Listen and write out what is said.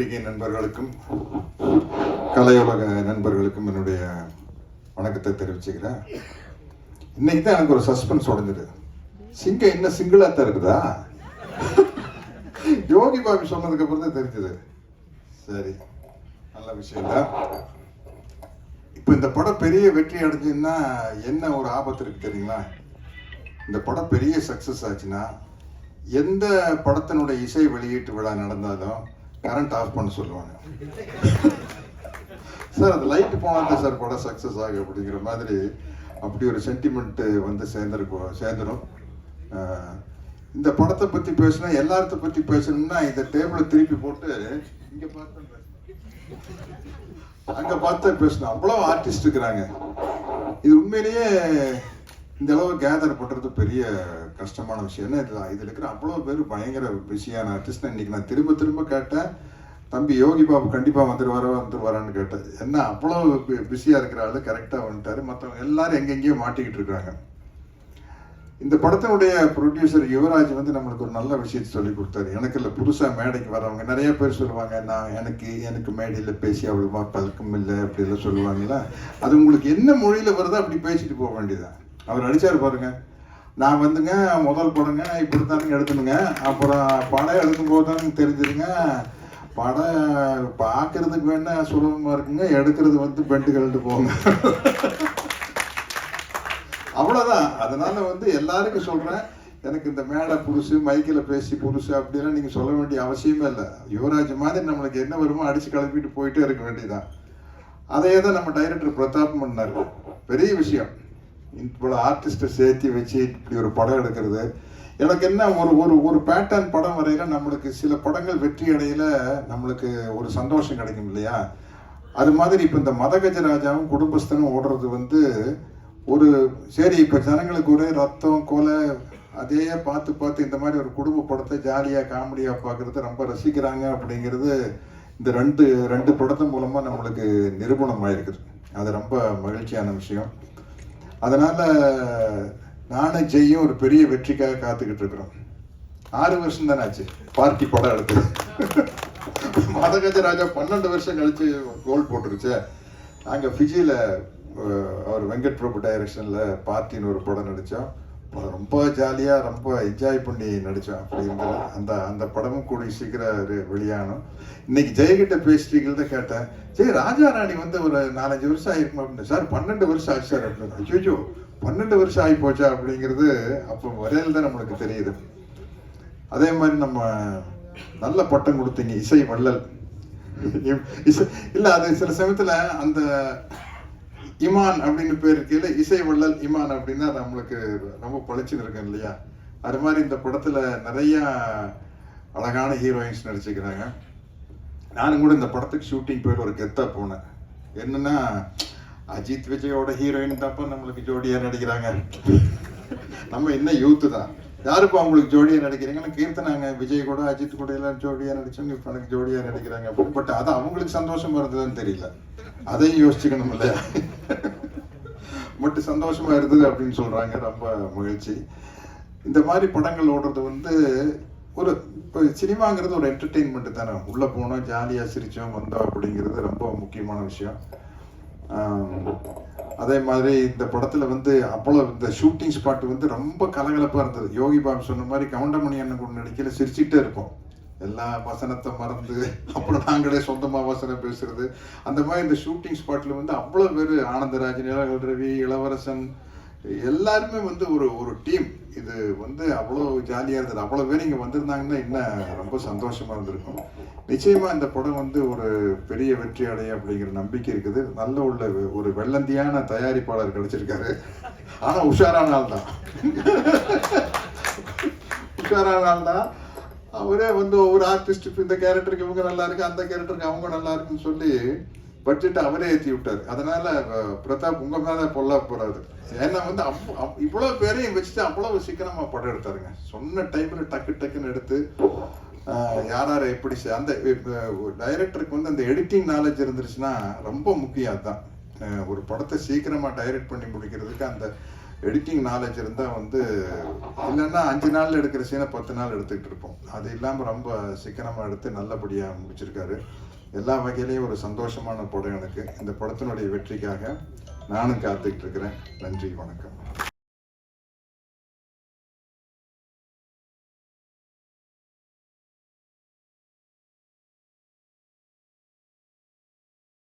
பத்திரிகை நண்பர்களுக்கும் கலையுலக நண்பர்களுக்கும் என்னுடைய வணக்கத்தை தெரிவிச்சுக்கிறேன். இன்னைக்கு தான் எனக்கு ஒரு சஸ்பென்ஸ் உடஞ்சிது. சிங்கம் என்ன சிங்கிளாக தான் இருக்குதா? யோகி பாபி சொன்னதுக்கப்புறம் தான் தெரிஞ்சது. சரி நல்ல விஷயம் தான். இப்போ இந்த படம் பெரிய வெற்றி அடைஞ்சுன்னா என்ன ஒரு ஆபத்து இருக்கு தெரியுங்களா? இந்த படம் பெரிய சக்ஸஸ் ஆச்சுன்னா எந்த படத்தினுடைய இசை வெளியீட்டு விழா நடந்தாலும் கரண்ட் ஆஃப் பண்ண சொல்லுவாங்க. சார் அந்த லைட் போனால் சார் படம் சக்ஸஸ் ஆகும் அப்படிங்கிற மாதிரி அப்படி ஒரு சென்டிமெண்ட்டு வந்து சேர்ந்துருக்கும் சேர்ந்துடும் இந்த படத்தை பற்றி பேசினா எல்லாத்த பற்றி பேசணும்னா இந்த டேபிளை திருப்பி போட்டு இங்கே பார்த்து அங்கே பார்த்து பேசணும். அவ்வளோ ஆர்டிஸ்ட் இருக்கிறாங்க இது உண்மையிலேயே இந்த அளவு கேதர் பண்ணுறது பெரிய கஷ்டமான விஷயம். என்ன இதில் இதில் இருக்கிற அவ்வளோ பேர் பயங்கர பிஸியான ஆர்டிஸ்ட் இன்னைக்கு நான் திரும்ப திரும்ப கேட்டேன் தம்பி யோகி பாபு கண்டிப்பாக வந்துடுவாரோ வந்துடுவாரான்னு கேட்டேன். என்ன அவ்வளோ பிஸியாக இருக்கிற ஆளு கரெக்டாக வந்துட்டார். மற்றவங்க எல்லாரும் எங்கெங்கேயோ மாட்டிக்கிட்டு இருக்காங்க இந்த படத்தினுடைய ப்ரொடியூசர் யுவராஜ் வந்து நம்மளுக்கு ஒரு நல்ல விஷயத்தை சொல்லி கொடுத்தாரு. எனக்கு இல்லை புதுசாக மேடைக்கு வரவங்க நிறைய பேர் சொல்லுவாங்க நான் எனக்கு எனக்கு மேடையில் பேசி அவ்வளோவா பழக்கம் இல்லை அப்படிலாம் சொல்லுவாங்களா? அது உங்களுக்கு என்ன மொழியில் வருதோ அப்படி பேசிட்டு போக வேண்டியதான் அவர் அடிச்சார் பாருங்க. நான் வந்துங்க முதல் படங்க இப்படி தானுங்க எடுக்கணுங்க. அப்புறம் படம் எடுக்கும்போது தானுங்க தெரிஞ்சுதுங்க. படம் பார்க்கறதுக்கு வேணா சுலபமாக இருக்குங்க எடுக்கிறது வந்து பெண்டு கழட்டு போங்க. அவ்வளோதான் அதனால வந்து எல்லாருக்கும் சொல்கிறேன் எனக்கு இந்த மேடை புதுசு மைக்கில் பேசி புதுசு அப்படிலாம் நீங்கள் சொல்ல வேண்டிய அவசியமே இல்லை. யுவராஜ் மாதிரி நம்மளுக்கு என்ன வருமோ அடித்து கிளப்பிட்டு போயிட்டே இருக்க வேண்டியதான் அதையே தான் நம்ம டைரக்டர் பிரதாப் பண்ணார் பெரிய விஷயம். இவ்வளோ ஆர்டிஸ்ட்டை சேர்த்து வச்சு இப்படி ஒரு படம் எடுக்கிறது. எனக்கு என்ன ஒரு ஒரு ஒரு பேட்டர்ன் படம் வரையில நம்மளுக்கு சில படங்கள் வெற்றி அடையில நம்மளுக்கு ஒரு சந்தோஷம் கிடைக்கும் இல்லையா? அது மாதிரி இப்போ இந்த மதகஜராஜாவும் குடும்பஸ்தனும் ஓடுறது வந்து ஒரு சரி இப்போ ஜனங்களுக்கு ஒரே ரத்தம் கொலை அதே பார்த்து பார்த்து இந்த மாதிரி ஒரு குடும்ப படத்தை ஜாலியாக காமெடியாக பார்க்குறது ரொம்ப ரசிக்கிறாங்க அப்படிங்கிறது இந்த ரெண்டு ரெண்டு படத்தின் மூலமாக நம்மளுக்கு நிரூபணம் ஆயிருக்குது அது ரொம்ப மகிழ்ச்சியான விஷயம். அதனால் நானும் ஜெய்யும் ஒரு பெரிய வெற்றிக்காக காத்துக்கிட்டு இருக்கிறோம். ஆறு வருஷம் தானே ஆச்சு? பார்ட்டி படம் எடுத்து மதகஜ ராஜா பன்னெண்டு வருஷம் கழிச்சு கோல் போட்டுருச்சு. நாங்கள் ஃபிஜியில் அவர் வெங்கட் பிரபு டைரக்ஷனில் பார்ட்டின்னு ஒரு படம் நடித்தோம் ரொம்ப ஜாலியாக ரொம்ப என்ஜாய் பண்ணி நடித்தோம் அப்படி அந்த அந்த படமும் கூட சீக்கிரம் வெளியானோம். இன்னைக்கு ஜெயகிட்ட பேசிட்டீங்கள்ட்ட கேட்டேன். ஜெய் ராஜா ராணி வந்து ஒரு நாலஞ்சு வருஷம் ஆயிருக்கும் அப்படின்னு. சார் பன்னெண்டு வருஷம் ஆச்சு சார் அப்படின்னு. ஐயோ பன்னெண்டு வருஷம் ஆகி போச்சா அப்படிங்கிறது அப்போ வரையில் தான் நம்மளுக்கு தெரியுது. அதே மாதிரி நம்ம நல்ல பட்டம் கொடுத்தீங்க இசை வள்ளல். இசை இல்ல அது சில சமயத்துல அந்த இமான் அப்படின்னு பேர் இருக்கையில இசை வள்ளல் இமான் அப்படின்னா நம்மளுக்கு ரொம்ப பளிச்சுன்னு இருக்கும் இல்லையா? அது மாதிரி இந்த படத்துல நிறைய அழகான ஹீரோயின்ஸ் நடிச்சுக்கிறாங்க நானும் கூட இந்த படத்துக்கு ஷூட்டிங் போயிட்டு ஒரு கெத்தா போனேன். என்னன்னா அஜித் விஜயோட ஹீரோயின் தாப்பா நம்மளுக்கு ஜோடியா நடிக்கிறாங்க. நம்ம இன்னும் யூத்து தான். யாருப்பா அவங்களுக்கு ஜோடியா நடிக்கிறீங்கன்னு கீர்த்தனாங்க. விஜய் கூட அஜித் கூட எல்லாம் ஜோடியா நடிச்சவங்க இப்போ எனக்கு ஜோடியா நடிக்கிறாங்க. அப்படின்னு பட் அது அவங்களுக்கு சந்தோஷமா இருந்ததுன்னு தெரியல. அதையும் யோசிச்சுக்கணும் இல்லையா? மட்டும் சந்தோஷமா இருந்தது அப்படின்னு சொல்றாங்க. ரொம்ப மகிழ்ச்சி. இந்த மாதிரி படங்கள் ஓடுறது வந்து ஒரு இப்போ சினிமாங்கிறது ஒரு என்டர்டெயின்மெண்ட் தானே. உள்ளே போனோம் ஜாலியாக சிரிச்சோம் வந்தோம் அப்படிங்கிறது ரொம்ப முக்கியமான விஷயம். அதே மாதிரி இந்த படத்தில் வந்து அவ்வளோ இந்த ஷூட்டிங் ஸ்பாட் வந்து ரொம்ப கலகலப்பாக இருந்தது. யோகி பாபு சொன்ன மாதிரி கவுண்டமணி அண்ணன் கூட நடிக்கல சிரிச்சுட்டே இருப்போம். எல்லா வசனத்தை மறந்து அப்புறம் நாங்களே சொந்தமாக வசனம் பேசுறது. அந்த மாதிரி இந்த ஷூட்டிங் ஸ்பாட்டில் வந்து அவ்வளோ பேர் ஆனந்தராஜ் நிலகல் ரவி இளவரசன் எல்லாருமே வந்து ஒரு ஒரு டீம் இது வந்து அவ்வளோ ஜாலியாக இருந்தது. அவ்வளோ பேர் இங்கே வந்திருந்தாங்கன்னா இன்னும் ரொம்ப சந்தோஷமாக இருந்திருக்கும். நிச்சயமாக இந்த படம் வந்து ஒரு பெரிய வெற்றி அடைய அப்படிங்கிற நம்பிக்கை இருக்குது. நல்ல உள்ள ஒரு வெள்ளந்தியான தயாரிப்பாளர் கிடைச்சிருக்காரு. ஆனால் உஷாரான ஆள் தான் உஷாரான ஆள் தான் அவரே வந்து ஒவ்வொரு ஆர்டிஸ்ட் இந்த கேரக்டருக்கு இவங்க நல்லா இருக்கு அந்த கேரக்டருக்கு அவங்க நல்லா இருக்குன்னு சொல்லி பட்ஜெட்டை அவரே ஏற்றி விட்டார். அதனால பிரதாப் உங்க மேல பொல்ல போறாரு. ஏன்னா வந்து அப் அவ்- இவ்வளவு பேரையும் வச்சுட்டு அவ்வளவு சீக்கிரமா படம் எடுத்தாருங்க. சொன்ன டைம்ல டக்கு டக்குன்னு எடுத்து யார் எப்படி அந்த டைரக்டருக்கு வந்து அந்த எடிட்டிங் நாலேஜ் இருந்துருச்சுன்னா ரொம்ப முக்கியம் அதுதான் ஒரு படத்தை சீக்கிரமா டைரக்ட் பண்ணி முடிக்கிறதுக்கு அந்த எடிட்டிங் நாலேஜ் இருந்தால் வந்து இல்லைன்னா அஞ்சு நாளில் எடுக்கிற சீனை பத்து நாள் எடுத்துக்கிட்டு இருப்போம். அது இல்லாமல் ரொம்ப சிக்கனமாக எடுத்து நல்லபடியாக முடிச்சிருக்காரு. எல்லா வகையிலையும் ஒரு சந்தோஷமான படம் எனக்கு. இந்த படத்தினுடைய வெற்றிக்காக நானும் காத்துக்கிட்டு இருக்கிறேன். நன்றி வணக்கம்.